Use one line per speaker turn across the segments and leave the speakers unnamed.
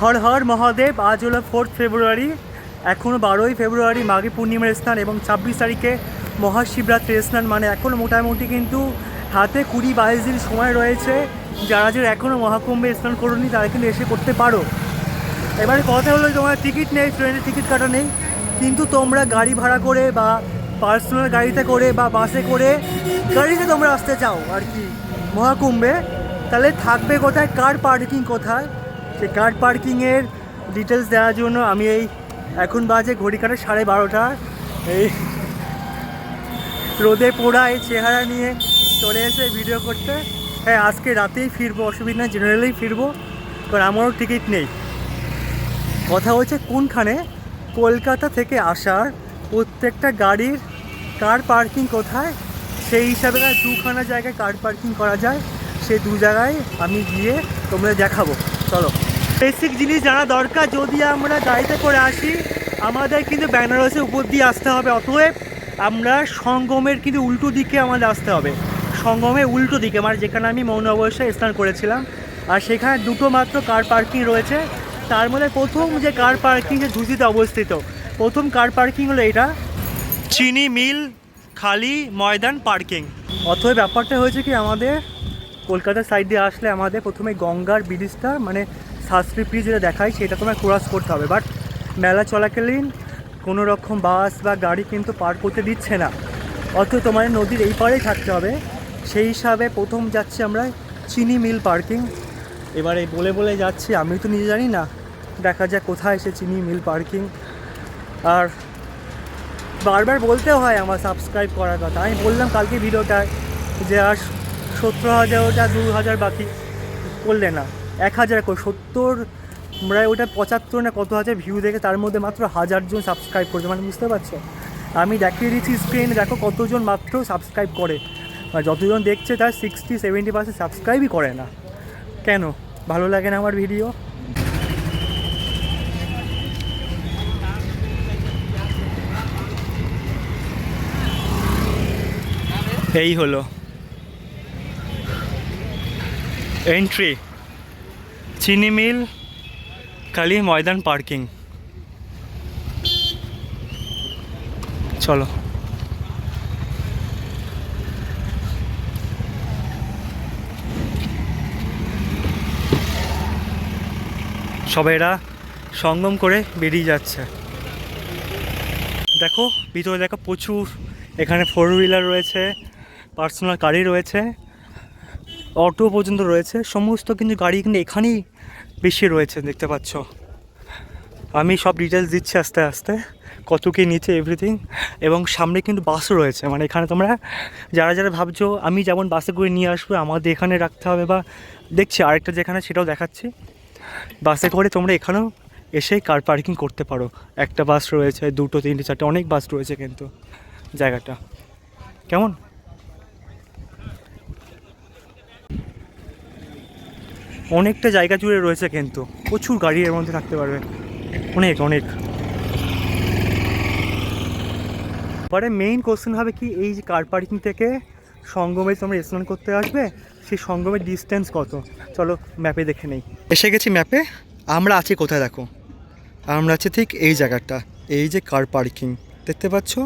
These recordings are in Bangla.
হর হর মহাদেব, আজ হলো ফোর্থ ফেব্রুয়ারি এখনও বারোই ফেব্রুয়ারি মাঘী পূর্ণিমার স্নান এবং ছাব্বিশ তারিখে মহাশিবরাত্রির স্নান। মানে এখনও মোটামুটি কিন্তু হাতে কুড়ি বাইশ দিন সময় রয়েছে। যারা যারা এখনও মহাকুম্ভে স্নান করোনি, তারা কিন্তু এসে করতে পারো। এবারে কথা হলো তোমার টিকিট নেই ট্রেনের টিকিট কাটা নেই। কিন্তু তোমরা গাড়ি ভাড়া করে বা পার্সোনাল গাড়িতে করে বা বাসে করে গাড়িতে তোমরা আসতে চাও আর কি মহাকুম্ভে। তাহলে থাকবে কোথায়? কার পার্কিং কোথায়? সেই কার পার্কিংয়ের ডিটেলস দেওয়ার জন্য আমি এই এখন বাজে ঘড়ি কাটা সাড়ে বারোটা। এই রোদে পোড়া এই চেহারা নিয়ে চলে এসে ভিডিও করতে। হ্যাঁ আজকে রাতেই ফিরবো, অসুবিধা নেই জেনারেলেই ফিরবো কারণ আমারও টিকিট নেই। কথা হচ্ছে কোনখানে? কলকাতা থেকে আসার প্রত্যেকটা গাড়ির কার পার্কিং কোথায়? সেই হিসাবে দুখানা জায়গায় কার পার্কিং করা যায় সেই দু জায়গায় আমি গিয়ে তোমরা দেখাবো। চলো। বেসিক জিনিস জানা দরকার, যদি আমরা গাড়িতে করে আসি, আমাদের কিন্তু বেনারসের উপর দিয়ে আসতে হবে, অতএব আমরা সঙ্গমের কিন্তু উল্টো দিকে আমাদের আসতে হবে। সঙ্গমের উল্টো দিকে মানে যেখানে আমি মৌন অবস্থায় স্নান করেছিলাম। আর সেখানে দুটো মাত্র কার পার্কিং রয়েছে। তার মধ্যে প্রথম যে কার পার্কিং যে ঝুঁজিতে অবস্থিত, প্রথম কার পার্কিং হলো এটা। চিনি মিল, খালি ময়দান পার্কিং অথবা ব্যাপারটা হয়েছে কি, আমাদের কলকাতার সাইড দিয়ে আসলে আমাদের প্রথমে গঙ্গার ব্রিজটা মানে শাস্ত্রী ব্রিজ যেটা দেখায় সেটা তোমায় ক্রস করতে হবে। বাট মেলা চলাকালীন কোনো রকম বাস বা গাড়ি কিন্তু পার করতে দিচ্ছে না। অথচ তোমার নদীর এই পারেই থাকতে হবে। সেই হিসাবে প্রথম যাচ্ছি আমরা চিনি মিল পার্কিং। এবারে বলে বলে যাচ্ছি, আমি তো নিজে জানি না। দেখা যাক কোথায় সে চিনি মিল পার্কিং। আর বারবার বলতে হয় আমার সাবস্ক্রাইব করার কথা। আমি বললাম কালকে ভিডিওটায় যে আর সত্তর হাজার, ওটা দু হাজার বাকি। করলে না। এক হাজার করে, সত্তর আমরা ওটা পঁচাত্তর না কত হাজার ভিউ দেখে তার মধ্যে মাত্র হাজারজন সাবস্ক্রাইব করছে মানে বুঝতে পারছ? আমি দেখিয়ে দিচ্ছি স্ক্রিনে দেখো কতজন মাত্র সাবস্ক্রাইব করে। আর যতজন দেখছে তার সিক্সটি সেভেন্টি পার্সেন্ট সাবস্ক্রাইবই করে না। কেন? ভালো লাগে না আমার ভিডিও এই হলো। এন্ট্রি চিনি মিল কালী ময়দান পার্কিং চলো সবাই এরা সঙ্গম করে বেরিয়ে যাচ্ছে। দেখো, ভিতরে দেখো প্রচুর, এখানে ফোর হুইলার রয়েছে পার্সোনাল গাড়ি রয়েছে। অটো পর্যন্ত রয়েছে। সমস্ত কিন্তু গাড়ি কিন্তু এখানেই বেশি রয়েছে, দেখতে পাচ্ছ। আমি সব ডিটেলস দিচ্ছি আস্তে আস্তে, কত কি নিচে এভরিথিং এবং সামনে কিন্তু বাসও রয়েছে মানে এখানে তোমরা যারা যারা ভাবছ, আমি যেমন বাসে করে নিয়ে আসব, আমাদের এখানে রাখতে হবে বা দেখছি আরেকটা যেখানে সেটাও দেখাচ্ছি। বাসে করে তোমরা এখানেও এসে কার পার্কিং করতে পারো। একটা বাস রয়েছে, দুটো, তিনটে, চারটে, অনেক বাস রয়েছে কিন্তু জায়গাটা। কেমন? অনেকটা জায়গা জুড়ে রয়েছে কিন্তু। প্রচুর গাড়ি এর মধ্যে থাকতে পারবে। অনেক অনেক। পরে মেইন কোশ্চেন হবে কি, এই যে কার পার্কিং থেকে সঙ্গমে তোমরা স্নান করতে আসবে, সেই সঙ্গমের ডিস্টেন্স কত? চলো ম্যাপে দেখে নেই। এসে গেছি ম্যাপে আমরা আছি কোথায় দেখো? আমরা আছি ঠিক এই জায়গাটা, এই যে কার পার্কিং দেখতে পাচ্ছ?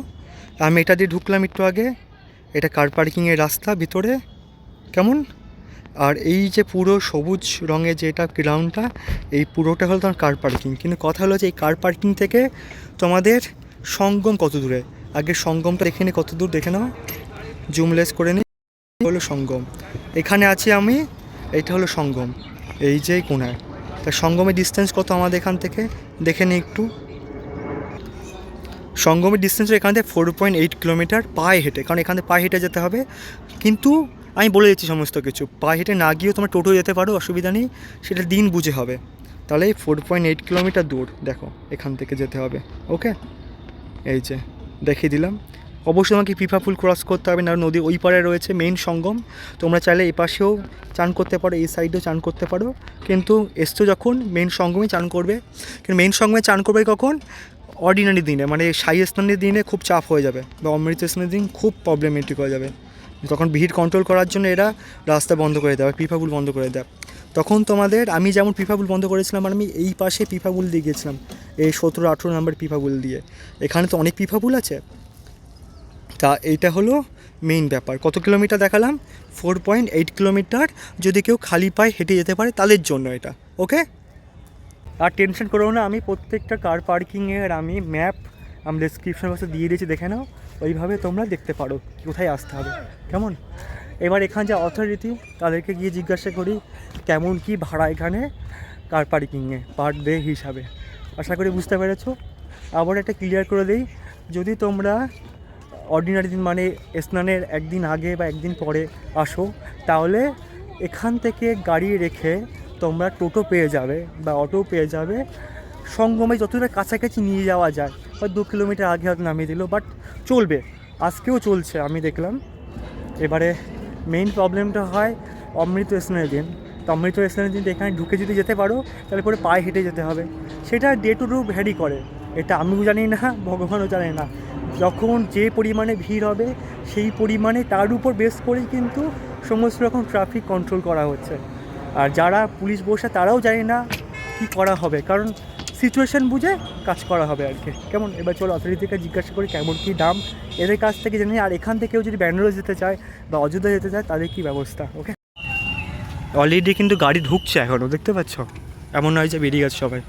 আমি এটা দিয়ে ঢুকলাম একটু আগে। এটা কার পার্কিংয়ের রাস্তা ভিতরে। কেমন? আর এই যে পুরো সবুজ রঙের যেটা গ্রাউন্ডটা এই পুরোটা হলো তোমার কার পার্কিং কিন্তু কথা হলো যে এই কার পার্কিং থেকে তোমাদের সঙ্গম কত দূরে? আগে সঙ্গমটা দেখে নিই কত দূর দেখে নাও। জুমলেস করে নিই হলো সঙ্গম। এখানে আছি আমি, এটা হলো সঙ্গম। এই যে কোনায়। তা সঙ্গমের ডিস্টেন্স কত আমাদের এখান থেকে? দেখে নিই একটু। সঙ্গমের ডিস্টেন্স এখান থেকে ফোর পয়েন্ট এইট কিলোমিটার পায়ে হেঁটে, কারণ এখান থেকে পায়ে হেঁটে যেতে হবে। কিন্তু আমি বলে দিচ্ছি সমস্ত কিছু। পায়ে হেঁটে না গিয়েও তোমার টোটো যেতে পারো, অসুবিধা নেই। সেটা দিন বুঝে হবে। তাহলে ফোর পয়েন্ট এইট কিলোমিটার দূর, দেখো, এখান থেকে যেতে হবে। ওকে এই যে, দেখিয়ে দিলাম। অবশ্যই তোমাকে পিপা ফুল ক্রস করতে হবে না নদী ওই পারে রয়েছে মেইন সঙ্গম। তোমরা চাইলে এই পাশেও চান করতে পারো, এই সাইডেও চান করতে পারো। কিন্তু এসছো যখন মেইন সঙ্গমে চান করবে। কিন্তু মেইন সঙ্গমে চান করবে কখন? অর্ডিনারি দিনে মানে সাই স্নানের দিনে খুব চাপ হয়ে যাবে বা অমৃত স্নানের দিন খুব প্রবলেমেটিক হয়ে যাবে। তখন ভিড় কন্ট্রোল করার জন্য এরা রাস্তা বন্ধ করে দেয় পিপাপুল বন্ধ করে দেয়। তখন তোমাদের, আমি যেমন পিফাবুল বন্ধ করেছিলাম, আর আমি এই পাশে পিফাবুল দিয়ে গেছিলাম এই সতেরো আঠেরো নাম্বার পিফাবুল দিয়ে। এখানে তো অনেক পিফাবুল আছে। তা এইটা হলো মেইন ব্যাপার। কত কিলোমিটার দেখালাম? ফোর পয়েন্ট এইট কিলোমিটার যদি কেউ খালি পায়ে হেঁটে যেতে পারে, তাদের জন্য এটা ওকে আর টেনশন করো না, আমি প্রত্যেকটা কার পার্কিংয়ের আমি ম্যাপ আমি ডিসক্রিপশন বক্সে দিয়ে দিয়েছি, দেখে নাও। ওইভাবে তোমরা দেখতে পারো কোথায় আসতে হবে। কেমন? এবার এখানে যে অথরিটি তাদেরকে গিয়ে জিজ্ঞাসা করি, কেমন কি ভাড়া এখানে কার পার্কিংয়ে পার ডে হিসাবে। আশা করি বুঝতে পেরেছ। আবার একটা ক্লিয়ার করে দিই, যদি তোমরা অর্ডিনারি দিন মানে স্নানের একদিন আগে বা একদিন পরে আসো, তাহলে এখান থেকে গাড়ি রেখে তোমরা টোটো পেয়ে যাবে বা অটো পেয়ে যাবে। সঙ্গমে যতটা কাছাকাছি নিয়ে যাওয়া যায় বা দু কিলোমিটার আগে হয়তো নামিয়ে দিল বাট চলবে। আজকেও চলছে, আমি দেখলাম। এবারে মেইন প্রবলেমটা হয় অমৃত স্নানের দিন। তো অমৃত স্নানের দিন এখানে ঢুকে যদি যেতে পারো, তাহলে পরে পায়ে হেঁটে যেতে হবে। সেটা ডে টু ডে ভ্যারি করে। এটা আমিও জানি না, ভগবানও জানে না। যখন যে পরিমাণে ভিড় হবে, সেই পরিমাণে তার উপর বেস করেই কিন্তু সমস্ত রকম ট্রাফিক কন্ট্রোল করা হচ্ছে। আর যারা পুলিশ বসে, তারাও জানে না কি করা হবে। কারণ সিচুয়েশন বুঝে কাজ করা হবে আর কি কেমন এবার চলো অথরিটিকে জিজ্ঞাসা করি কেমন কী দাম এদের কাছ থেকে জেনে নিই। আর এখান থেকেও যদি ব্যাঙ্গালোর যেতে চায় বা অযোধ্যা যেতে চায় তাদের কী ব্যবস্থা ওকে অলরেডি কিন্তু গাড়ি ঢুকছে এখনও দেখতে পাচ্ছ এমন নয় যে বেরিয়ে গেছে সবাই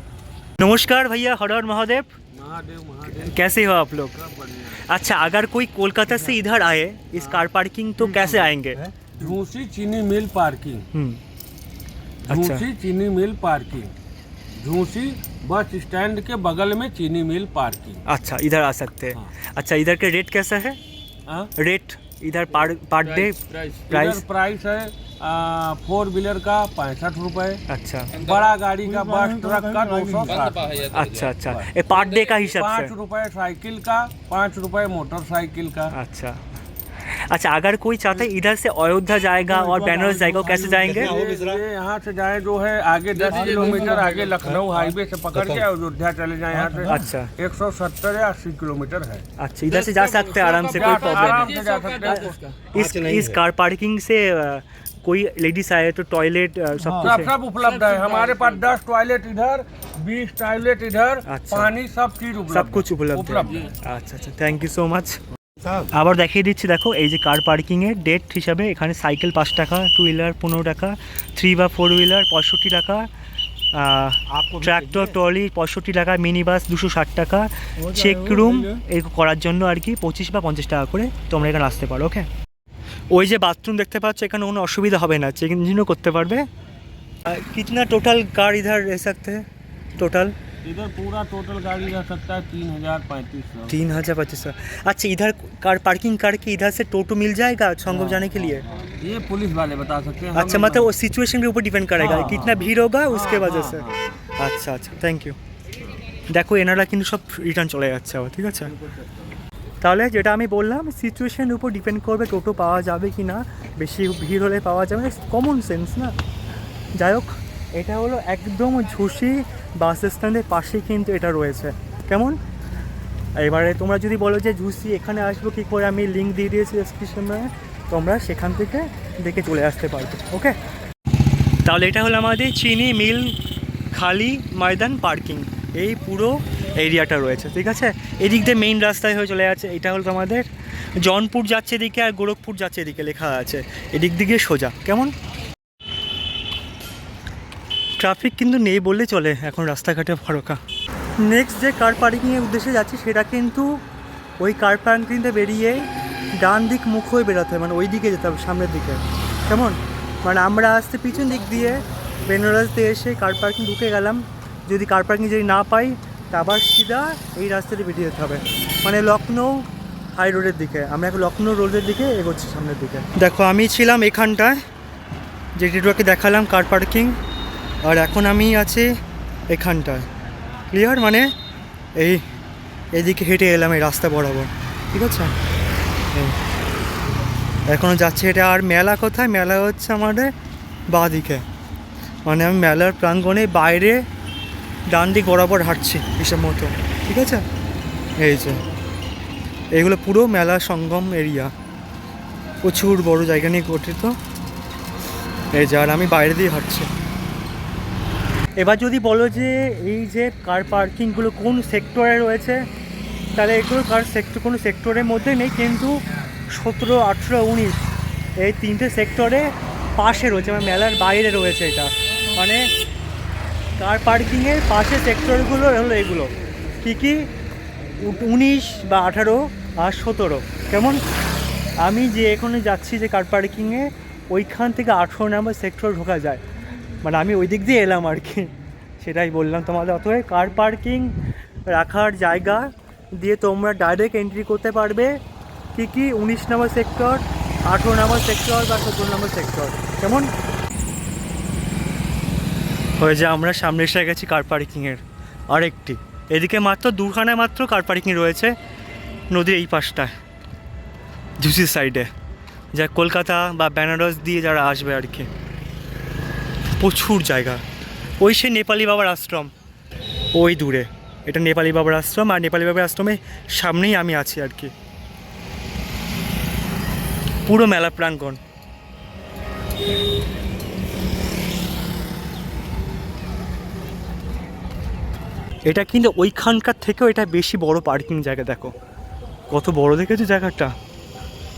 नमस्कार भैया हर हर महादेव
महादेव महादेव
कैसे हो आप लोग
सब बढ़िया
अच्छा अगर कोई कोलकाता से इधर आए इस कार पार्किंग तो कैसे आएंगे
झूसी चीनी मिल पार्किंग
हम्म अच्छा
झूसी चीनी मिल पार्किंग झूसी बस स्टैंड के बगल में चीनी मिल पार्किंग।
अच्छा इधर आ सकते हैं।
हाँ।
अच्छा इधर का रेट कैसा है?
हाँ?
रेट इधर पर पर डे
इधर
प्राइस
प्राइस है फोर व्हीलर का पैंसठ रुपए।
अच्छा।
बड़ा गाड़ी का बस ट्रक का दो सौ साठ।
अच्छा अच्छा। ये पर डे का हिसाब
पाँच रुपए साइकिल का पाँच रुपए मोटरसाइकिल का।
अच्छा। अच्छा अगर कोई चाहता है इधर से अयोध्या जाएगा और बनारस जाएगा कैसे जाएँगे?
यहाँ से जाए जो है आगे दस किलोमीटर आगे लखनऊ हाईवे से पकड़ अच्छा। के अयोध्या चले जाए यहाँ से।
अच्छा।
एक सौ सत्तर या अस्सी किलोमीटर है।
अच्छा इधर से जा सकते हैं आराम से कोई प्रॉब्लम इस कार पार्किंग से कोई लेडीज़ आए तो टॉयलेट सब
हाँ।
कुछ
सब उपलब्ध है। हमारे पास दस टॉयलेट इधर बीस टॉयलेट इधर
अच्छा।
पानी सब चीज़
सब कुछ
उपलब्ध है।
अच्छा अच्छा थैंक यू सो मच আবার দেখিয়ে দিচ্ছি দেখো এই যে কার পার্কিংয়ের ডেট হিসাবে এখানে সাইকেল পাঁচ টাকা টু হুইলার পনেরো টাকা থ্রি বা ফোর হুইলার পঁয়ষট্টি টাকা ট্র্যাক্টর ট্রলি পঁয়ষট্টি টাকা মিনি বাস দুশো ষাট টাকা চেক রুম এই করার জন্য আর কি পঁচিশ বা পঞ্চাশ টাকা করে তোমরা এখানে আসতে পারো ওকে ওই যে বাথরুম দেখতে পাচ্ছ এখানে কোনো অসুবিধা হবে না চেক ইঞ্জিনও করতে পারবে। কিতনা টোটাল কার ইধার এ থাকতে? টোটাল
इधर पूरा टोटल गाड़ी रह सकता है तीन हजार पैंतीस सौ
तीन हजार पच्चीस सौ अच्छा इधर कार पार्किंग करके इधर से टोटो मिल जाएगा संगम जाने के लिए
ये पुलिस वाले बता सकते हैं हम
अच्छा
लोग
मतलब वो सिचुएशन के ऊपर डिपेंड करेगा
हाँ,
कितना भीड़ होगा उसके
हाँ,
वजह
हाँ,
से
हाँ।
আচ্ছা আচ্ছা থ্যাংক ইউ দেখো এনারা কিন্তু সব রিটার্ন চলে যাচ্ছে আবার ঠিক আছে তাহলে যেটা আমি বললাম সিচুয়েশনের উপর ডিপেন্ড করবে টোটো পাওয়া যাবে কি না বেশি ভিড় হলে পাওয়া যাবে কমন সেন্স না যাই হোক এটা হলো একদম ঝুসি বাস স্ট্যান্ডের পাশে কিন্তু এটা রয়েছে। কেমন? এবারে তোমরা যদি বলো যে ঝুসি এখানে আসব কী করে, আমি লিঙ্ক দিয়ে দিয়েছি ডিসক্রিপশনে তোমরা সেখান থেকে দেখে চলে আসতে পারবে ওকে তাহলে এটা হলো আমাদের চিনি মিল খালি ময়দান পার্কিং এই পুরো এরিয়াটা রয়েছে, ঠিক আছে? এদিক দিয়ে মেইন রাস্তায় হয়ে চলে যাচ্ছে, এটা হলো তোমাদের জনপুর যাচ্ছে এদিকে আর গোরখপুর যাচ্ছে এদিকে লেখা আছে, এদিক দিকে সোজা, কেমন? ট্রাফিক কিন্তু নেই বললে চলে, এখন রাস্তাঘাটে ফারকা নেক্সট যে কার পার্কিংয়ের উদ্দেশ্যে যাচ্ছি, সেটা কিন্তু ওই কার পার্কিংতে বেরিয়ে ডান দিক মুখ হয়ে বেরোতে হবে মানে ওই দিকে যেতে হবে, সামনের দিকে। কেমন? মানে আমরা আসতে পিছন দিক দিয়ে বেনারস দিয়ে এসে কার পার্কিং ঢুকে গেলাম। যদি কার পার্কিং যদি না পাই, তা আবার সিধা এই রাস্তা দিয়ে বেরিয়ে যেতে হবে। মানে লখনৌ হাই রোডের দিকে, আমরা এখন লখনৌ রোডের দিকে এগোচ্ছি সামনের দিকে। দেখো, আমি ছিলাম এখানটায় যে নেটওয়ার্কে দেখালাম কার পার্কিং আর এখন আমি আছি এখানটায়। ক্লিয়ার মানে এই এদিকে হেঁটে এলাম, এই রাস্তা বরাবর। ঠিক আছে? এখনও যাচ্ছে, এটা আর মেলা কোথায়? মেলা হচ্ছে আমাদের বাঁ দিকে মানে আমি মেলার প্রাঙ্গণে বাইরে ডান দিক বরাবর হাঁটছি, হিসেব মতো। ঠিক আছে? এই যে। এগুলো পুরো মেলা সঙ্গম এরিয়া। প্রচুর বড় জায়গা নিয়ে গঠিত। এই যে, আর আমি বাইরে দিয়ে হাঁটছি। এবার যদি বলো যে এই যে কার পার্কিংগুলো কোন সেক্টরে রয়েছে, তাহলে এগুলো কার সেক্টর কোনো সেক্টরের মধ্যে নেই, কিন্তু সতেরো, আঠেরো, উনিশ এই তিনটে সেক্টরে পাশে রয়েছে মানে মেলার বাইরে রয়েছে এটা। মানে কার পার্কিংয়ের পাশে সেক্টরগুলো হলো এগুলো। কী কী? উনিশ বা আঠারো আর সতেরো। কেমন? আমি যে এখানে যাচ্ছি যে কার পার্কিংয়ে ওইখান থেকে আঠেরো নাম্বার সেক্টর ঢোকা যায়। মানে আমি ওই দিক দিয়ে এলাম আর কি। সেটাই বললাম তোমাদের। অতএব কার পার্কিং রাখার জায়গা দিয়ে তোমরা ডাইরেক্ট এন্ট্রি করতে পারবে। কী কী? উনিশ নম্বর সেক্টর আঠেরো নম্বর সেক্টর বা সতেরো নম্বর সেক্টর কেমন? হয়ে যে, আমরা সামনে এসে গেছি কার পার্কিংয়ের আরেকটি। এদিকে মাত্র দুখানায় মাত্র কার পার্কিং রয়েছে নদীর এই পাশটায়, ঝুসির সাইডে যা কলকাতা বা বেনারস দিয়ে যারা আসবে আর কি। প্রচুর জায়গা। ওই সে নেপালি বাবার আশ্রম। ওই দূরে। এটা নেপালি বাবার আশ্রম আর নেপালি বাবার আশ্রমে সামনেই আমি আছি আর কি। পুরো মেলা প্রাঙ্গণ। এটা কিন্তু ওইখানকার থেকেও এটা বেশি বড় পার্কিং জায়গা, দেখো। কত বড় দেখেছ জায়গাটা?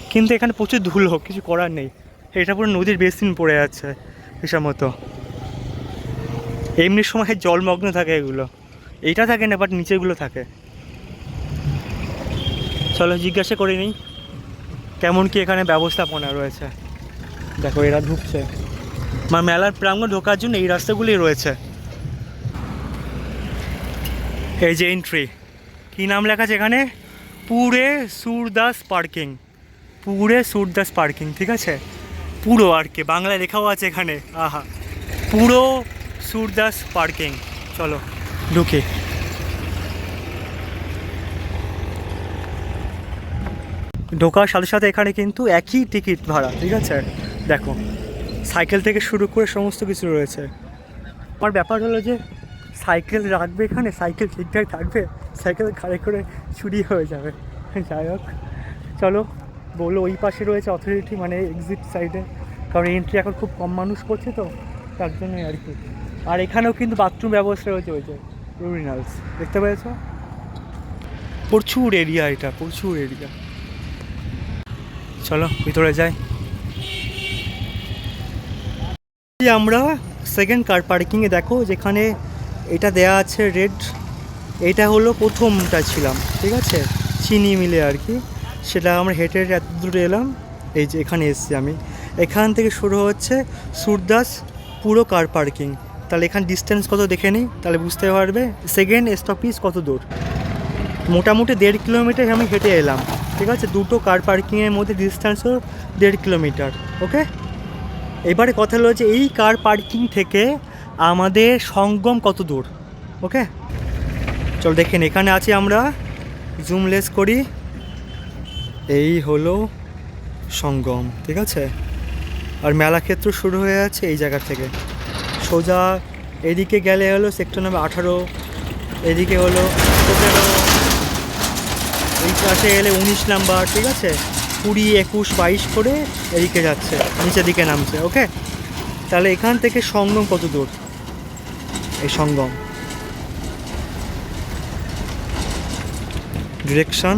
কিন্তু এখানে প্রচুর ধুলো, কিছু করার নেই। এটা পুরো নদীর বেসিন পড়ে হিসাব মতো। এমনি সময় জলমগ্ন থাকে এগুলো। এইটা থাকে না বাট নিচেগুলো থাকে। চলো জিজ্ঞাসা করে নিই, কেমন কি এখানে ব্যবস্থাপনা রয়েছে? দেখো, এরা ঢুকছে। মানে মেলার প্রাঙ্গণ ঢোকার জন্য এই রাস্তাগুলোই রয়েছে। এই যে এন্ট্রি কী নাম লেখা আছে এখানে? পুরে সুরদাস পার্কিং। পুরে সুরদাস পার্কিং, ঠিক আছে? পুরো আর কি, বাংলায় লেখাও আছে এখানে, আহা। পুরো সুরদাস পার্কিং, চলো, ঢুকে। ঢোকার সাথে সাথে এখানে কিন্তু একই টিকিট ভাড়া, ঠিক আছে? দেখো, সাইকেল থেকে শুরু করে সমস্ত কিছু রয়েছে। আমার ব্যাপার হলো যে, সাইকেল রাখবে এখানে, সাইকেল ঠিকঠাক থাকবে, সাইকেল ঘাড়ে করে চুরি হয়ে যাবে। যাই হোক, চলো। বলল, ওই পাশে রয়েছে অথরিটি মানে এক্সিট সাইডে কারণ এন্ট্রি এখন খুব কম মানুষ করছে তো, তার জন্যই আর কি। আর এখানেও কিন্তু বাথরুম ব্যবস্থা রয়েছে, ওই যে ইউরিনালস দেখতে পেয়েছ? প্রচুর এরিয়া এটা, প্রচুর এরিয়া চলো, ভিতরে যাই। আমরা সেকেন্ড কার পার্কিংয়ে দেখো, যেখানে এটা দেয়া আছে রেড এটা হলো প্রথমটা ছিলাম, ঠিক আছে? চিনি মিলে আর কি। সেটা আমরা হেঁটে হেঁটে এত দূরে এলাম, এই যে এখানে এসেছি আমি। এখান থেকে শুরু হচ্ছে সুরদাস পুরো কার পার্কিং তাহলে এখানে ডিস্টেন্স কত দেখে নিই? তাহলে বুঝতে পারবে সেকেন্ড স্টপিস কত দূর। মোটামুটি দেড় কিলোমিটার আমি হেঁটে এলাম, ঠিক আছে? দুটো কার পার্কিংয়ের মধ্যে ডিস্টেন্সও দেড় কিলোমিটার ওকে এবারে কথা হলো যে এই কার পার্কিং থেকে আমাদের সঙ্গম কত দূর ওকে চল দেখেন এখানে আছি আমরা। জুম লেস করি। এই হলো সঙ্গম, ঠিক আছে? আর মেলা ক্ষেত্র শুরু হয়ে যাচ্ছে এই জায়গা থেকে। সোজা এদিকে গেলে হলো সেক্টর নাম্বার আঠারো, এদিকে হলো এই পাশে এলে উনিশ নাম্বার, ঠিক আছে? কুড়ি, একুশ, বাইশ করে এদিকে যাচ্ছে, নিচের দিকে নামছে, ওকে? তাহলে এখান থেকে সঙ্গম কত দূর? এই সঙ্গম। ডিরেকশন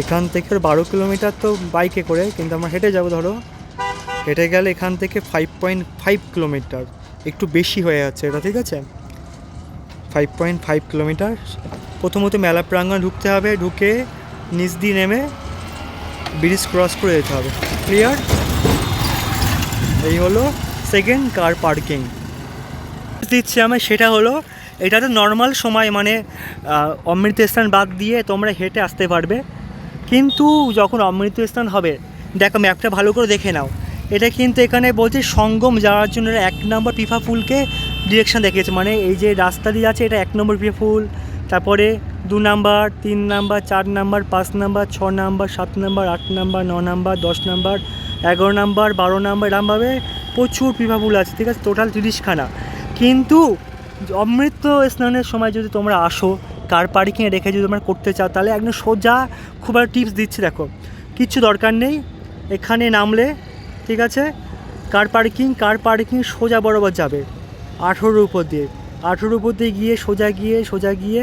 এখান থেকে বারো কিলোমিটার তো বাইকে করে, কিন্তু আমরা হেঁটে যাব, ধরো। হেঁটে গেলে এখান থেকে ফাইভ পয়েন্ট ফাইভ কিলোমিটার, একটু বেশি হয়ে যাচ্ছে, এটা ঠিক আছে? Five point five kilometre. প্রথমত মেলা প্রাঙ্গণ ঢুকতে হবে, ঢুকে নিচ দিয়ে নেমে ব্রিজ ক্রস করে যেতে হবে। ক্লিয়ার এই হলো সেকেন্ড কার পার্কিং দিচ্ছি আমি, সেটা হলো, এটা তো নর্মাল সময় মানে অমৃত স্থান বাদ দিয়ে তোমরা হেঁটে আসতে পারবে। কিন্তু যখন অমৃত স্থান হবে, দেখো ম্যাপটা ভালো করে দেখে নাও। এটা কিন্তু এখানে বলছে সঙ্গম যাওয়ার জন্য এক নম্বর পিফা ফুলকে ডিরেকশন দেখিয়েছে। মানে এই যে রাস্তা দিয়ে আছে এটা এক নম্বর পিফা ফুল, তারপরে দু নাম্বার তিন নাম্বার চার নাম্বার পাঁচ নাম্বার ছ নাম্বার সাত নাম্বার আট নাম্বার ন নাম্বার দশ নাম্বার এগারো নাম্বার বারো নাম্বার এরমভাবে প্রচুর পিফা ফুল আছে, ঠিক আছে? টোটাল তিরিশখানা। কিন্তু অমৃত স্নানের সময় যদি তোমরা আসো কার পার্কিংয়ে রেখে যদি তোমরা করতে চাও, তাহলে একদম সোজা খুব একটা টিপস দিচ্ছি দেখো। কিচ্ছু দরকার নেই। এখানে নামলে, ঠিক আছে? কার পার্কিং কার পার্কিং সোজা বরাবর যাবে। আঠেরোর উপর দিয়ে। আঠেরোর উপর দিয়ে গিয়ে সোজা গিয়ে সোজা গিয়ে,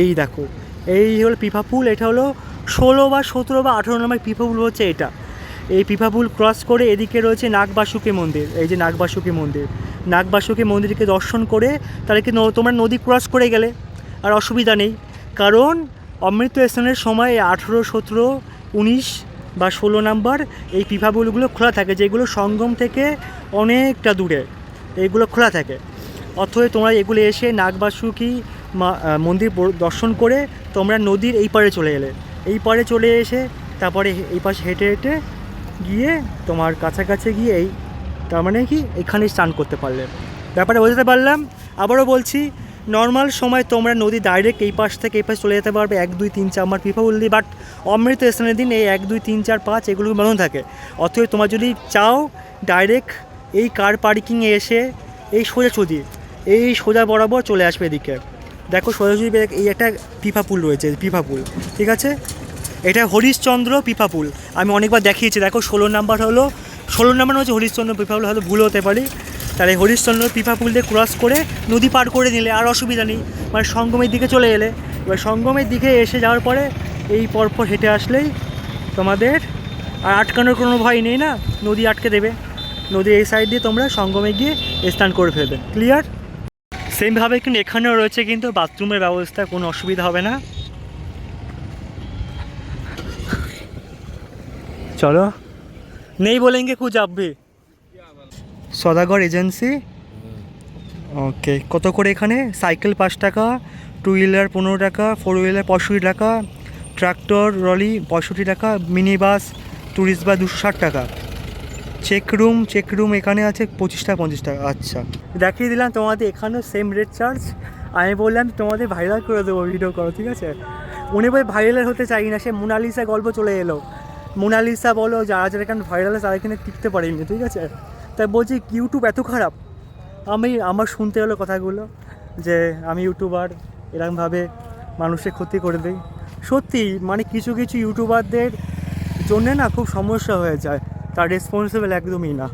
এই দেখো। এই হলো পিফা পুল এটা হলো ষোলো বা সতেরো বা আঠেরো নম্বর পিফা পুল হচ্ছে এটা। এই পিফা পুল ক্রস করে এদিকে রয়েছে নাগবাসুকি মন্দির। এই যে নাগবাসুকি মন্দির। নাগবাসুকি মন্দিরকে দর্শন করে তাহলে কি তোমরা নদী ক্রস করে গেলে? আর অসুবিধা নেই। কারণ অমৃত স্নানের সময় আঠেরো, সতেরো, উনিশ বা ষোলো নাম্বার এই পিফা পুলগুলো খোলা থাকে, যেগুলো সঙ্গম থেকে অনেকটা দূরে এইগুলো খোলা থাকে। অথবা তোমরা এগুলো এসে নাগবাসুকি মন্দির দর্শন করে তোমরা নদীর এই পারে চলে এলে। এই পারে চলে এসে তারপরে এই পাশে হেঁটে হেঁটে গিয়ে তোমার কাছাকাছি গিয়ে এই, তার মানে কি এখানে স্নান করতে পারলে। ব্যাপারটা বোঝাতে পারলাম। আবারও বলছি নর্মাল সময় তোমরা নদী ডাইরেক্ট এই পাশ থেকে এই পাশ চলে যেতে পারবে। এক, দুই, তিন, চার, আমার পিফা বললি বাট অমৃত স্নানের দিন এই এক, দুই, তিন, চার, পাঁচ এগুলো বন্ধ থাকে। অথবা তোমার যদি চাও ডাইরেক্ট এই কার পার্কিংয়ে এসে এই সোজা সোজাসুজি এই সোজা বরাবর চলে আসবে এদিকে। দেখো সোজাসুজি এই একটা পিফা পুল রয়েছে পিফা পুল ঠিক আছে? এটা হরিশচন্দ্র পিফা পুল আমি অনেকবার দেখিয়েছি, দেখো, ষোলো নাম্বার হলো, ষোলো নাম্বার হচ্ছে হরিশচন্দ্র পিফা পুল হয়তো ভুল হতে পারি। তাহলে হরিশ্চন্দ্র পিপাপুল দিয়ে ক্রস করে নদী পার করে নিলে, আর অসুবিধা নেই। মানে সঙ্গমের দিকে চলে এলে। এবার সঙ্গমের দিকে এসে যাওয়ার পরে এই পরপর হেঁটে আসলেই তোমাদের আর আটকানোর কোনো ভয় নেই না? নদী আটকে দেবে। নদী এই সাইড দিয়ে তোমরা সঙ্গমে গিয়ে স্নান করে ফেলবে। ক্লিয়ার সেমভাবে কিন্তু এখানেও রয়েছে কিন্তু বাথরুমের ব্যবস্থা, কোনো অসুবিধা হবে না। চলো। নেই বলেন কে কুচ আপবে সদাগর এজেন্সি। ওকে, কত করে এখানে? সাইকেল পাঁচ টাকা টু হুইলার পনেরো টাকা ফোর হুইলার পঁয়ষট্টি টাকা ট্রাক্টর রলি পঁয়ষট্টি টাকা মিনি বাস ট্যুরিস্ট বাস দুশো ষাট টাকা। চেক রুম চেক রুম এখানে আছে পঁচিশ টাকা পঞ্চাশ টাকা। আচ্ছা। দেখিয়ে দিলাম তোমাদের এখানেও সেম রেট চার্জ আমি বললাম তোমাদের ভাইরাল করে দেবো ভিডিও করো, ঠিক আছে? উনি বই ভাইরাল হতে চাই না, সে মোনালিসা গল্প চলে এলো। মোনালিসা বলো, যারা যারা এখানে ভাইরাল তারা এখানে টিকতে পারেনি, ঠিক আছে? তাই বলছি ইউটিউব এত খারাপ? আমি, আমার শুনতে হলো কথাগুলো, যে আমি ইউটিউবার এরকমভাবে মানুষের ক্ষতি করে দিই। সত্যি মানে কিছু কিছু ইউটিউবারদের জন্যে না খুব সমস্যা হয়ে যায়, তার রেসপন্সিবল একদমই না।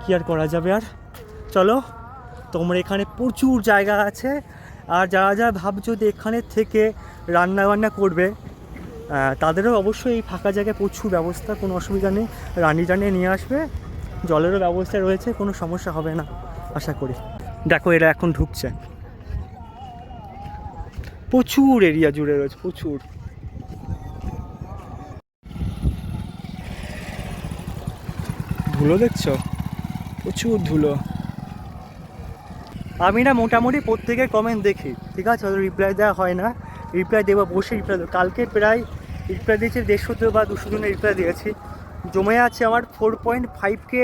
কী আর করা যাবে আর? চলো, তোমরা এখানে প্রচুর জায়গা আছে, আর যারা যারা ভাবছ যে এখানে থেকে রান্না বান্না করবে তাদেরও অবশ্যই এই ফাঁকা জায়গায় প্রচুর ব্যবস্থা, কোনো অসুবিধা নেই। রানি টানিয়ে নিয়ে আসবে জলেরও ব্যবস্থা রয়েছে, কোনো সমস্যা হবে না, আশা করি। দেখো, এরা এখন ঢুকছে। প্রচুর এরিয়া জুড়ে রয়েছে, প্রচুর। ধুলো দেখছ? প্রচুর ধুলো। আমি না মোটামুটি প্রত্যেকের কমেন্ট দেখি, ঠিক আছে? হয়তো রিপ্লাই দেওয়া হয় না। রিপ্লাই দেবো, বসে রিপ্লাই কালকে প্রায় রিপ্লাই দিয়েছি দেড়শো বা দুশো জনের রিপ্লাই দিয়েছি। জমে আছে আমার ফোর পয়েন্ট ফাইভকে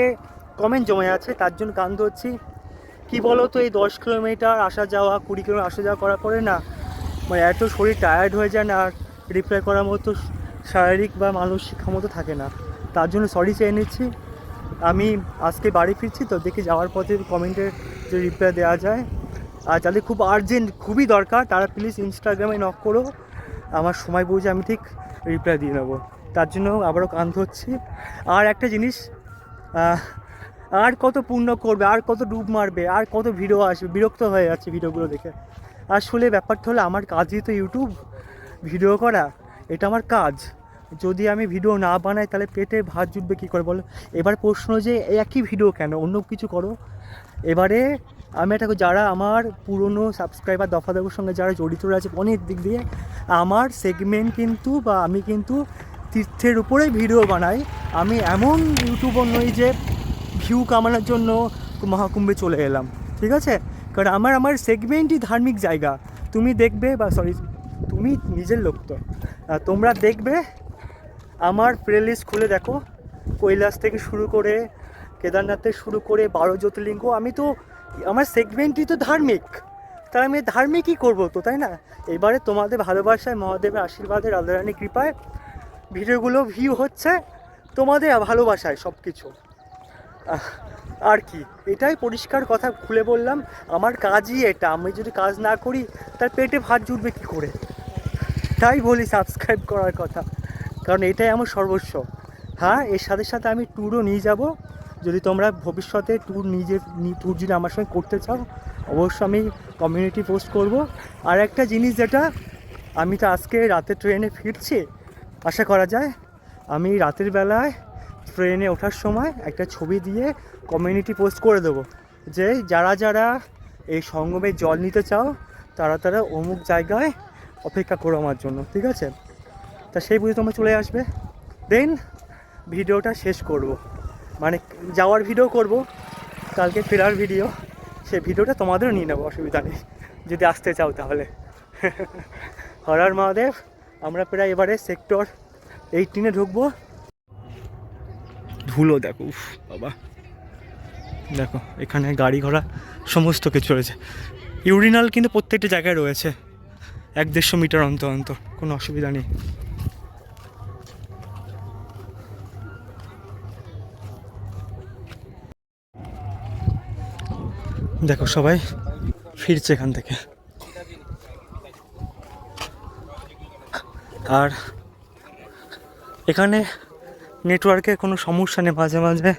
কমেন্ট জমে আছে, তার জন্য কান্দ হচ্ছি কী বলো তো এই দশ কিলোমিটার আসা যাওয়া, কুড়ি কিলোমিটার আসা যাওয়া করার পরে না মানে এত শরীর টায়ার্ড হয়ে যায় না, আর রিপ্লাই করার মতো শারীরিক বা মানসিক ক্ষমতা থাকে না। তার জন্য সরি চেয়ে নিচ্ছি। আমি আজকে বাড়ি ফিরছি তো, দেখি যাওয়ার পথে কমেন্টের যে রিপ্লাই দেওয়া যায়। আর যাদের খুব আর্জেন্ট খুবই দরকার, তারা প্লিজ ইনস্টাগ্রামে নক করো। আমার সময় বুঝে আমি ঠিক রিপ্লাই দিয়ে নেব। তার জন্য আবারও কান্ত হচ্ছি। আর একটা জিনিস আর কত পূর্ণ করবে, আর কত ডুব মারবে, আর কত ভিডিও আসবে, বিরক্ত হয়ে যাচ্ছে ভিডিওগুলো দেখে। আসলে ব্যাপারটা হলো, আমার কাজই তো ইউটিউব, ভিডিও করা, এটা আমার কাজ। যদি আমি ভিডিও না বানাই, তাহলে পেটে ভাত জুটবে কী করে বলো? এবার প্রশ্ন যে, একই ভিডিও কেন? অন্য কিছু করো। এবারে আমি একটা যারা আমার পুরনো সাবস্ক্রাইবার দফাদারের সঙ্গে যারা জড়িত রয়েছে, অনেক দিক দিয়ে, আমার সেগমেন্ট কিন্তু বা আমি কিন্তু তীর্থের উপরেই ভিডিও বানাই। আমি এমন ইউটিউবার নই যে ভিউ কামানোর জন্য মহাকুম্ভে চলে এলাম, ঠিক আছে? কারণ আমার আমার সেগমেন্টই ধার্মিক জায়গা। তুমি দেখবে বা সরি তুমি নিজের লোক তো। তোমরা দেখবে আমার প্লেলিস্ট খুলে দেখো। কৈলাস থেকে শুরু করে কেদারনাথ থেকে শুরু করে বারো জ্যোতির্লিঙ্গ। আমি তো, আমার সেগমেন্টই তো ধার্মিক। তাই আমি ধার্মিকই করব তো, তাই না? এবারে তোমাদের ভালোবাসায় মহাদেবের আশীর্বাদে রাধারানী কৃপায় ভিডিওগুলো ভিউ হচ্ছে তোমাদের ভালোবাসায় সব কিছু আর কি, এটাই পরিষ্কার কথা খুলে বললাম। আমার কাজই এটা, আমি যদি কাজ না করি, তার পেটে ভাত জুটবে কী করে? তাই বলি সাবস্ক্রাইব করার কথা। কারণ এটাই আমার সর্বস্ব। হ্যাঁ এর সাথে সাথে আমি ট্যুরও নিয়ে যাব। যদি তোমরা ভবিষ্যতে ট্যুর নিজের ট্যুর যদি আমার সঙ্গে করতে চাও অবশ্য আমি কমিউনিটি পোস্ট করব। আর একটা জিনিস যেটা, আমি তো আজকে রাতে ট্রেনে ফিরছি আশা করা যায় আমি রাতের বেলায় ট্রেনে ওঠার সময় একটা ছবি দিয়ে কমিউনিটি পোস্ট করে দেবো যে যারা যারা এই সঙ্গমে জল নিতে চাও, তারা তারা অমুক জায়গায় অপেক্ষা করো আমার জন্য, ঠিক আছে? তা সেই বুঝে তোমরা চলে আসবে। দেন ভিডিওটা শেষ করব। মানে যাওয়ার ভিডিও করব, কালকে ফেরার ভিডিও সেই ভিডিওটা তোমাদেরও নিয়ে নেব, অসুবিধা নেই। যদি আসতে চাও তাহলে। হরার মহাদেব আমরা প্রায় এবারে সেক্টর এইটিনে ঢুকবো। ধুলো দেখো, উফ, বাবা। দেখো, এখানে গাড়ি ঘোড়া সমস্ত কিছু রয়েছে। ইউরিনাল কিন্তু প্রত্যেকটা জায়গায় রয়েছে, এক দেড়শো মিটার অন্তর অন্তর, কোনো অসুবিধা নেই। দেখো সবাই ফিরছে এখান থেকে। আর এখানে নেটওয়ার্কের কোনো সমস্যা নেই, মাঝে মাঝে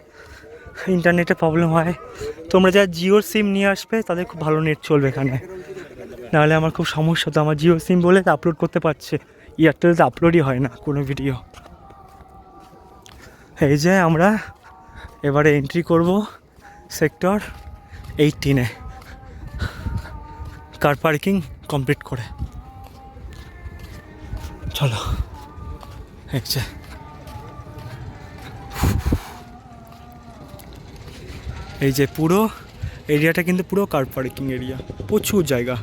ইন্টারনেটে প্রবলেম হয়। তোমরা যা জিওর সিম নিয়ে আসবে, তাদের খুব ভালো নেট চলবে এখানে। নাহলে আমার খুব সমস্যা তো আমার জিও সিম বলে আপলোড করতে পারছে। এয়ারটেলে তো আপলোডই হয় না কোনো ভিডিও এই যে আমরা এবারে এন্ট্রি করব সেক্টর এইটিনে কার পার্কিং কমপ্লিট করে। চলো এই যে এই যে পুরো এরিয়াটা কিন্তু পুরো কার পার্কিং এরিয়া প্রচুর জায়গা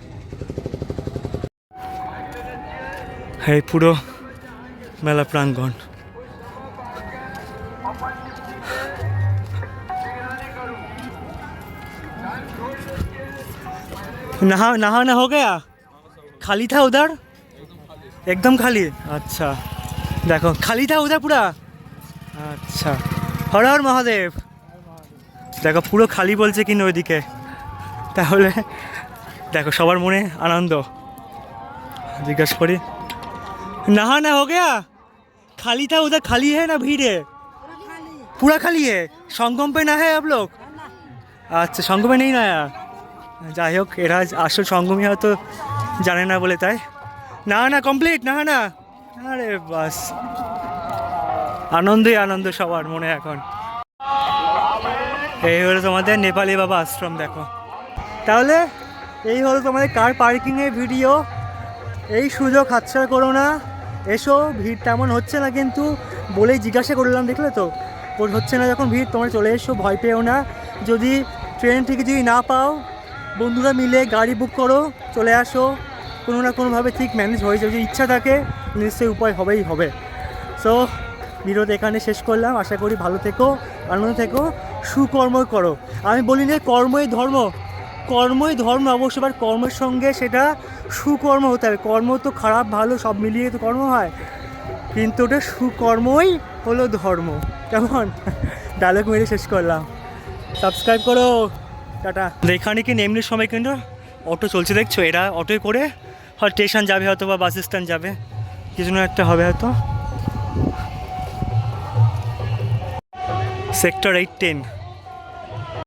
এই পুরো মেলা প্রাঙ্গণ नहा नहाना हो गया खाली था उधर एकदम खाली अच्छा देखो खाली था उधर पूरा আচ্ছা হর হর মহাদেব দেখো পুরো খালি বলছে কিনা ওইদিকে তাহলে দেখো সবার মনে আনন্দ জিজ্ঞাসা করি नहाना हो गया खाली था उधर खाली है ना भीड़ है पूरा खाली है संगम पे ना है आप लोग আচ্ছা সঙ্গমে নেই না যাই হোক এরা আসল সঙ্গমী হয়তো জানে না বলে তাই না না কমপ্লিট না না আরে বাস। আনন্দই আনন্দ সবার মনে এখন। এই হলো তোমাদের নেপালি বাবা আশ্রম, দেখো। তাহলে এই হলো তোমাদের কার পার্কিংয়ের ভিডিও। এই সুযোগ হাতছাড়া করো না। এসো, ভিড় তেমন হচ্ছে না কিন্তু বলেই জিজ্ঞাসা করলাম, দেখলে তো? হচ্ছে না যখন ভিড়, তোমরা চলে এসো, ভয় পেও না। যদি ট্রেন থেকে যদি না পাও, বন্ধুরা মিলে গাড়ি বুক করো, চলে আসো। কোনো না কোনোভাবে ঠিক ম্যানেজ হয়ে যাবে। যে ইচ্ছা থাকে, নিশ্চয়ই উপায় হবেই হবে। সো ভিডিওটা এখানে শেষ করলাম। আশা করি ভালো থেকো, আনন্দ থেকো, সুকর্ম করো। আমি বলি না, কর্মই ধর্ম। কর্মই ধর্ম অবশ্য, এবার কর্মের সঙ্গে সেটা সুকর্ম হতে হবে। কর্ম তো খারাপ, ভালো, সব মিলিয়ে তো কর্ম হয়। কিন্তু ওটা সুকর্মই হলো ধর্ম। কেমন? ডায়লগ মেরে শেষ করলাম। সাবস্ক্রাইব করো। টাটা। এখানে কি এমনি সময় কিন্তু অটো চলছে দেখছ? এরা অটোয় করে হয় স্টেশন যাবে হয়তো বা বাস স্ট্যান্ড যাবে। কিছু না একটা হবে হয়তো। Sector eight ten